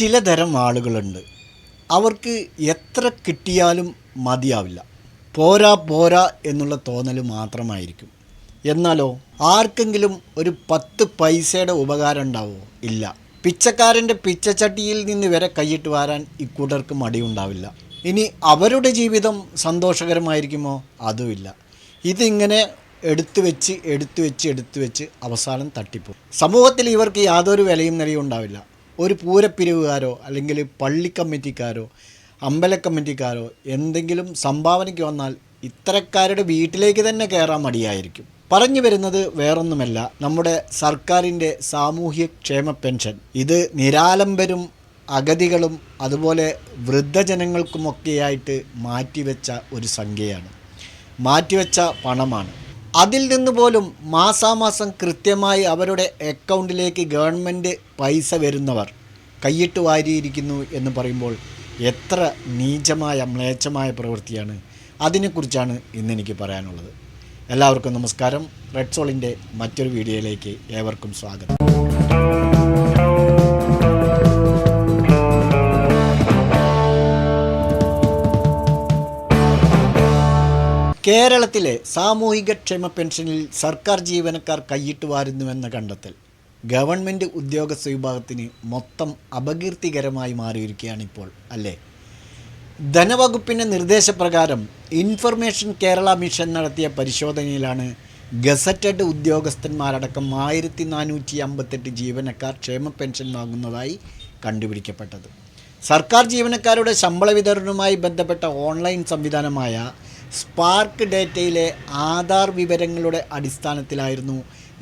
ചിലതരം ആളുകളുണ്ട്. അവർക്ക് എത്ര കിട്ടിയാലും മതിയാവില്ല. പോരാ പോരാ എന്നുള്ള തോന്നൽ മാത്രമായിരിക്കും. എന്നാലോ ആർക്കെങ്കിലും ഒരു പത്ത് പൈസയുടെ ഉപകാരം ഉണ്ടാവോ? ഇല്ല. പിച്ചക്കാരന്റെ പിച്ചച്ചട്ടിയിൽ നിന്ന് വരെ കൈയിട്ട് വാരാൻ ഇക്കൂട്ടർക്ക് മടിയുണ്ടാവില്ല. ഇനി അവരുടെ ജീവിതം സന്തോഷകരമായിരിക്കുമോ? അതുമില്ല ഇതിങ്ങനെ എടുത്തു വെച്ച് എടുത്തു വെച്ച് എടുത്തു വെച്ച് അവസാനം തട്ടിപ്പോകും. സമൂഹത്തിൽ ഇവർക്ക് യാതൊരു വിലയും നിലയും ഉണ്ടാവില്ല. ഒരു പൂരപ്പിരിവുകാരോ അല്ലെങ്കിൽ പള്ളി കമ്മിറ്റിക്കാരോ അമ്പല കമ്മിറ്റിക്കാരോ എന്തെങ്കിലും സംഭാവനയ്ക്ക് വന്നാൽ ഇത്തരക്കാരുടെ വീട്ടിലേക്ക് തന്നെ കയറാൻ മടിയായിരിക്കും. പറഞ്ഞു വരുന്നത് വേറൊന്നുമല്ല. നമ്മുടെ സർക്കാരിന്റെ സാമൂഹ്യ ക്ഷേമ പെൻഷൻ. ഇത് നിരാലംബരും അഗതികളും അതുപോലെ വൃദ്ധജനങ്ങൾക്കുമൊക്കെയായിട്ട് മാറ്റിവെച്ച ഒരു സംഖ്യയാണ്. മാറ്റിവെച്ച പണമാണ്. അതിൽ നിന്ന് പോലും മാസാമാസം കൃത്യമായി അവരുടെ അക്കൗണ്ടിലേക്ക് ഗവൺമെന്റ് പൈസ വരുന്നവർ കൈയിട്ട് വാരിയിരിക്കുന്നു എന്ന് പറയുമ്പോൾ എത്ര നീചമായ മ്ലേച്ഛമായ പ്രവൃത്തിയാണ്. അതിനെക്കുറിച്ചാണ് ഇന്നെനിക്ക് പറയാനുള്ളത്. എല്ലാവർക്കും നമസ്കാരം. റെഡ് സോളിന്റെ മറ്റൊരു വീഡിയോയിലേക്ക് ഏവർക്കും സ്വാഗതം. കേരളത്തിലെ സാമൂഹിക ക്ഷേമ പെൻഷനിൽ സർക്കാർ ജീവനക്കാർ കൈയിട്ട് വാരുന്നുവെന്ന കണ്ടെത്തൽ. ഗവൺമെന്റ് ഉദ്യോഗസ്ഥ വിഭാഗത്തിന് മൊത്തം അപകീർത്തികരമായി മാറിയിരിക്കുകയാണ് ഇപ്പോൾ അല്ലേ? ധനവകുപ്പിന്റെ നിർദ്ദേശപ്രകാരം ഇൻഫർമേഷൻ കേരള മിഷൻ നടത്തിയ പരിശോധനയിലാണ് ഗസറ്റഡ് ഉദ്യോഗസ്ഥന്മാരടക്കം ആയിരത്തി നാനൂറ്റി അമ്പത്തെട്ട് ജീവനക്കാർ ക്ഷേമ പെൻഷൻ വാങ്ങുന്നതായി കണ്ടുപിടിക്കപ്പെട്ടത്. സർക്കാർ ജീവനക്കാരുടെ ശമ്പള വിതരണവുമായി ബന്ധപ്പെട്ട ഓൺലൈൻ സംവിധാനമായ സ്പാർക്ക് ഡേറ്റയിലെ ആധാർ വിവരങ്ങളുടെ അടിസ്ഥാനത്തിലായിരുന്നു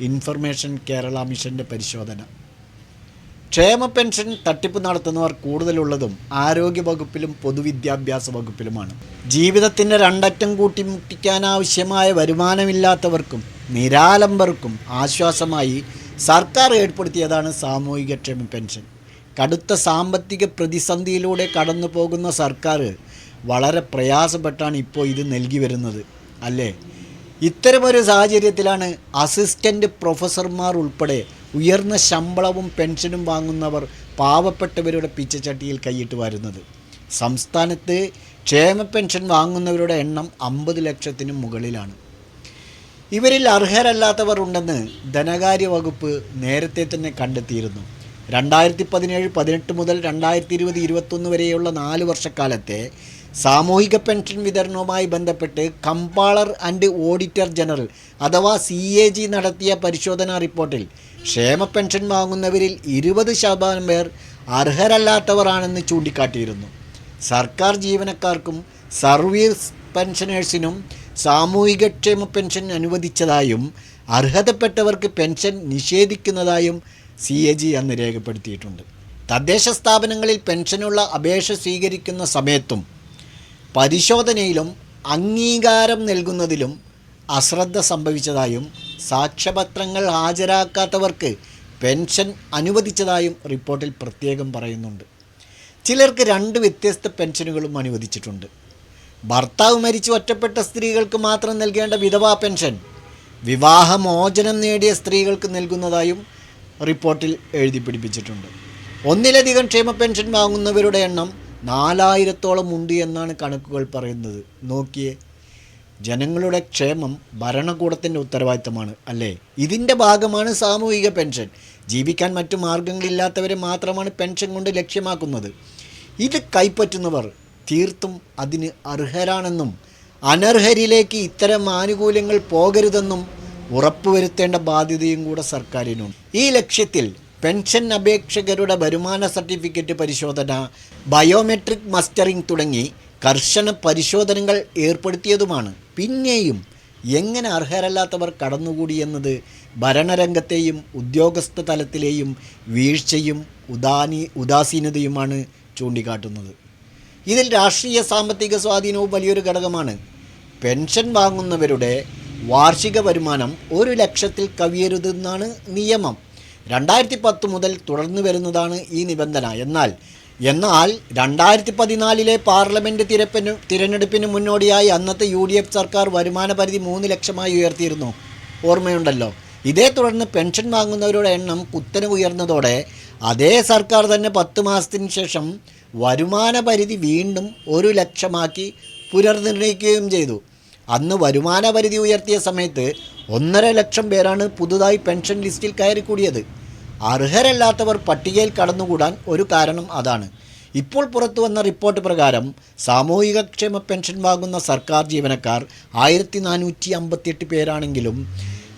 ഇൻഫർമേഷൻ കേരള മിഷന്റെ പരിശോധന. ക്ഷേമ പെൻഷൻ തട്ടിപ്പ് നടത്തുന്നവർ കൂടുതലുള്ളതും ആരോഗ്യ വകുപ്പിലും പൊതുവിദ്യാഭ്യാസ വകുപ്പിലുമാണ്. ജീവിതത്തിന്റെ രണ്ടറ്റം കൂട്ടിമുട്ടിക്കാനാവശ്യമായ വരുമാനമില്ലാത്തവർക്കും നിരാലംബർക്കും ആശ്വാസമായി സർക്കാർ ഏർപ്പെടുത്തിയതാണ് സാമൂഹിക ക്ഷേമ പെൻഷൻ. കടുത്ത സാമ്പത്തിക പ്രതിസന്ധിയിലൂടെ കടന്നു പോകുന്ന സർക്കാർ വളരെ പ്രയാസപ്പെട്ടാണ് ഇപ്പോൾ ഇത് നൽകി വരുന്നത് അല്ലേ? ഇത്തരമൊരു സാഹചര്യത്തിലാണ് അസിസ്റ്റന്റ് പ്രൊഫസർമാർ ഉൾപ്പെടെ ഉയർന്ന ശമ്പളവും പെൻഷനും വാങ്ങുന്നവർ പാവപ്പെട്ടവരുടെ പിച്ചച്ചട്ടിയിൽ കൈയിട്ട് വരുന്നത്. സംസ്ഥാനത്ത് ക്ഷേമ പെൻഷൻ വാങ്ങുന്നവരുടെ എണ്ണം അമ്പത് ലക്ഷത്തിനും മുകളിലാണ്. ഇവരിൽ അർഹരല്ലാത്തവർ ഉണ്ടെന്ന് ധനകാര്യ വകുപ്പ് നേരത്തെ തന്നെ കണ്ടെത്തിയിരുന്നു. രണ്ടായിരത്തി പതിനേഴ് പതിനെട്ട് മുതൽ രണ്ടായിരത്തി ഇരുപത് ഇരുപത്തൊന്ന് വരെയുള്ള നാല് വർഷക്കാലത്തെ സാമൂഹിക പെൻഷൻ വിതരണവുമായി ബന്ധപ്പെട്ട് കമ്പാളർ ആൻഡ് ഓഡിറ്റർ ജനറൽ അഥവാ സി എ ജി നടത്തിയ പരിശോധനാ റിപ്പോർട്ടിൽ ക്ഷേമ പെൻഷൻ വാങ്ങുന്നവരിൽ ഇരുപത് ശതമാനം പേർ അർഹരല്ലാത്തവരാണെന്ന് ചൂണ്ടിക്കാട്ടിയിരുന്നു. സർക്കാർ ജീവനക്കാർക്കും സർവീസ് പെൻഷനേഴ്സിനും സാമൂഹികക്ഷേമ പെൻഷൻ അനുവദിച്ചതായും അർഹതപ്പെട്ടവർക്ക് പെൻഷൻ നിഷേധിക്കുന്നതായും സി എ ജി അന്ന് രേഖപ്പെടുത്തിയിട്ടുണ്ട്. തദ്ദേശ സ്ഥാപനങ്ങളിൽ പെൻഷനുള്ള അപേക്ഷ സ്വീകരിക്കുന്ന സമയത്തും പരിശോധനയിലും അംഗീകാരം നൽകുന്നതിലും അശ്രദ്ധ സംഭവിച്ചതായും സാക്ഷ്യപത്രങ്ങൾ ഹാജരാക്കാത്തവർക്ക് പെൻഷൻ അനുവദിച്ചതായും റിപ്പോർട്ടിൽ പ്രത്യേകം പറയുന്നുണ്ട്. ചിലർക്ക് രണ്ട് വ്യത്യസ്ത പെൻഷനുകളും അനുവദിച്ചിട്ടുണ്ട്. ഭർത്താവ് മരിച്ചു ഒറ്റപ്പെട്ട സ്ത്രീകൾക്ക് മാത്രം നൽകേണ്ട വിധവാ പെൻഷൻ വിവാഹമോചനം നേടിയ സ്ത്രീകൾക്ക് നൽകുന്നതായും റിപ്പോർട്ടിൽ എഴുതി പിടിപ്പിച്ചിട്ടുണ്ട്. ഒന്നിലധികം ക്ഷേമ പെൻഷൻ വാങ്ങുന്നവരുടെ എണ്ണം നാലായിരത്തോളം ഉണ്ട് എന്നാണ് കണക്കുകൾ പറയുന്നത്. നോക്കിയേ ജനങ്ങളുടെ ക്ഷേമം ഭരണകൂടത്തിന്റെ ഉത്തരവാദിത്തമാണ് അല്ലേ? ഇതിന്റെ ഭാഗമാണ് സാമൂഹിക പെൻഷൻ. ജീവിക്കാൻ മറ്റു മാർഗങ്ങളില്ലാത്തവരെ മാത്രമാണ് പെൻഷൻ കൊണ്ട് ലക്ഷ്യമാക്കുന്നത്. ഇത് കൈപ്പറ്റുന്നവർ തീർത്തും അതിന് അർഹരാണെന്നും അനർഹരിലേക്ക് ഇത്തരം ആനുകൂല്യങ്ങൾ പോകരുതെന്നും ഉറപ്പുവരുത്തേണ്ട ബാധ്യതയും കൂടെ സർക്കാരിനുണ്ട്. ഈ ലക്ഷ്യത്തിൽ പെൻഷൻ അപേക്ഷകരുടെ വരുമാന സർട്ടിഫിക്കറ്റ് പരിശോധന ബയോമെട്രിക് മസ്റ്ററിംഗ് തുടങ്ങി കർശന പരിശോധനകൾ ഏർപ്പെടുത്തിയതുമാണ്. പിന്നെയും എങ്ങനെ അർഹരല്ലാത്തവർ കടന്നുകൂടിയെന്നത് ഭരണരംഗത്തെയും ഉദ്യോഗസ്ഥ തലത്തിലെയും വീഴ്ചയും ഉദാനി ഉദാസീനതയുമാണ് ചൂണ്ടിക്കാട്ടുന്നത്. ഇതിൽ രാഷ്ട്രീയ സാമ്പത്തിക സ്വാധീനവും വലിയൊരു ഘടകമാണ്. പെൻഷൻ വാങ്ങുന്നവരുടെ വാർഷിക വരുമാനം ഒരു ലക്ഷത്തിൽ കവിയരുതെന്നാണ് നിയമം. രണ്ടായിരത്തി പത്ത് മുതൽ തുടർന്നു വരുന്നതാണ് ഈ നിബന്ധന. എന്നാൽ എന്നാൽ രണ്ടായിരത്തി പതിനാലിലെ പാർലമെന്റ് തിരപ്പിന് തിരഞ്ഞെടുപ്പിന് മുന്നോടിയായി അന്നത്തെ യു ഡി എഫ് സർക്കാർ വരുമാന പരിധി മൂന്ന് ലക്ഷമായി ഉയർത്തിയിരുന്നു. ഓർമ്മയുണ്ടല്ലോ? ഇതേ തുടർന്ന് പെൻഷൻ വാങ്ങുന്നവരുടെ എണ്ണം കുത്തനെ ഉയർന്നതോടെ അതേ സർക്കാർ തന്നെ പത്ത് മാസത്തിന് ശേഷം വരുമാന പരിധി വീണ്ടും ഒരു ലക്ഷമാക്കി പുനർനിർണയിക്കുകയും ചെയ്തു. അന്ന് വരുമാന പരിധി ഉയർത്തിയ സമയത്ത് ഒന്നര ലക്ഷം പേരാണ് പുതുതായി പെൻഷൻ ലിസ്റ്റിൽ കയറിക്കൂടിയത്. അർഹരല്ലാത്തവർ പട്ടികയിൽ കടന്നുകൂടാൻ ഒരു കാരണം അതാണ്. ഇപ്പോൾ പുറത്തു വന്ന റിപ്പോർട്ട് പ്രകാരം സാമൂഹികക്ഷേമ പെൻഷൻ വാങ്ങുന്ന സർക്കാർ ജീവനക്കാർ ആയിരത്തി നാനൂറ്റി അമ്പത്തിയെട്ട് പേരാണെങ്കിലും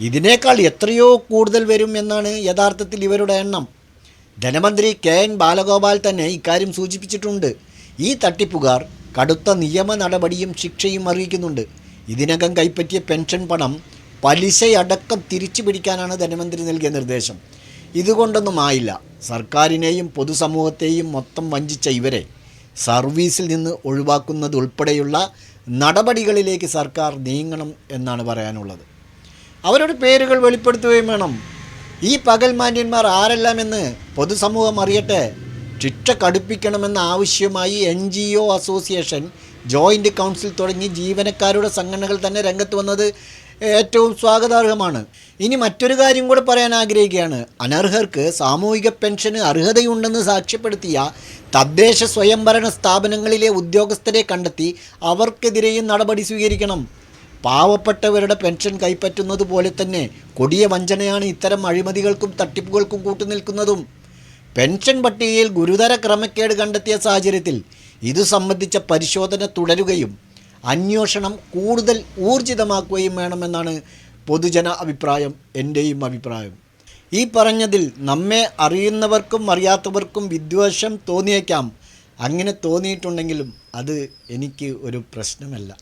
ഇതിനേക്കാൾ എത്രയോ കൂടുതൽ വരും എന്നാണ് യഥാർത്ഥത്തിൽ ഇവരുടെ എണ്ണം. ധനമന്ത്രി കെ എൻ ബാലഗോപാൽ തന്നെ ഇക്കാര്യം സൂചിപ്പിച്ചിട്ടുണ്ട്. ഈ തട്ടിപ്പുകാർ കടുത്ത നിയമ നടപടിയും ശിക്ഷയും അറിയിക്കുന്നുണ്ട്. ഇതിനകം കൈപ്പറ്റിയ പെൻഷൻ പണം പലിശയടക്കം തിരിച്ചു പിടിക്കാനാണ് ധനമന്ത്രി നൽകിയ നിർദ്ദേശം. ഇതുകൊണ്ടൊന്നും ആയില്ല. സർക്കാരിനെയും പൊതുസമൂഹത്തെയും മൊത്തം വഞ്ചിച്ച ഇവരെ സർവീസിൽ നിന്ന് ഒഴിവാക്കുന്നതുൾപ്പെടെയുള്ള നടപടികളിലേക്ക് സർക്കാർ നീങ്ങണം എന്നാണ് പറയാനുള്ളത്. അവരുടെ പേരുകൾ വെളിപ്പെടുത്തുകയും വേണം. ഈ പകൽമാന്യന്മാർ ആരെല്ലാമെന്ന് പൊതുസമൂഹം അറിയട്ടെ. ശിക്ഷ കടുപ്പിക്കണമെന്ന ആവശ്യമായി N G O association joint council തുടങ്ങി ജീവനക്കാരുടെ സംഘടനകൾ തന്നെ രംഗത്ത് വന്നത് ഏറ്റവും സ്വാഗതാർഹമാണ്. ഇനി മറ്റൊരു കാര്യം കൂടെ പറയാൻ ആഗ്രഹിക്കുകയാണ്. അനർഹർക്ക് സാമൂഹിക പെൻഷന് അർഹതയുണ്ടെന്ന് സാക്ഷ്യപ്പെടുത്തിയ തദ്ദേശ സ്വയംഭരണ സ്ഥാപനങ്ങളിലെ ഉദ്യോഗസ്ഥരെ കണ്ടെത്തി അവർക്കെതിരെയും നടപടി സ്വീകരിക്കണം. പാവപ്പെട്ടവരുടെ പെൻഷൻ കൈപ്പറ്റുന്നത് പോലെ തന്നെ കൊടിയ വഞ്ചനയാണ് ഇത്തരം അഴിമതികൾക്കും തട്ടിപ്പുകൾക്കും കൂട്ടുനിൽക്കുന്നതും. പെൻഷൻ പട്ടികയിൽ ഗുരുതര ക്രമക്കേട് കണ്ടെത്തിയ സാഹചര്യത്തിൽ ഇതു സംബന്ധിച്ച പരിശോധന തുടരുകയും അന്വേഷണം കൂടുതൽ ഊർജിതമാക്കുകയും വേണമെന്നാണ് പൊതുജന അഭിപ്രായം എന്റെയും അഭിപ്രായം. ഈ പറഞ്ഞതിൽ നമ്മെ അറിയുന്നവർക്കും അറിയാത്തവർക്കും വിദ്വേഷം തോന്നിയേക്കാം. അങ്ങനെ തോന്നിയിട്ടുണ്ടെങ്കിലും അത് എനിക്ക് ഒരു പ്രശ്നമല്ല.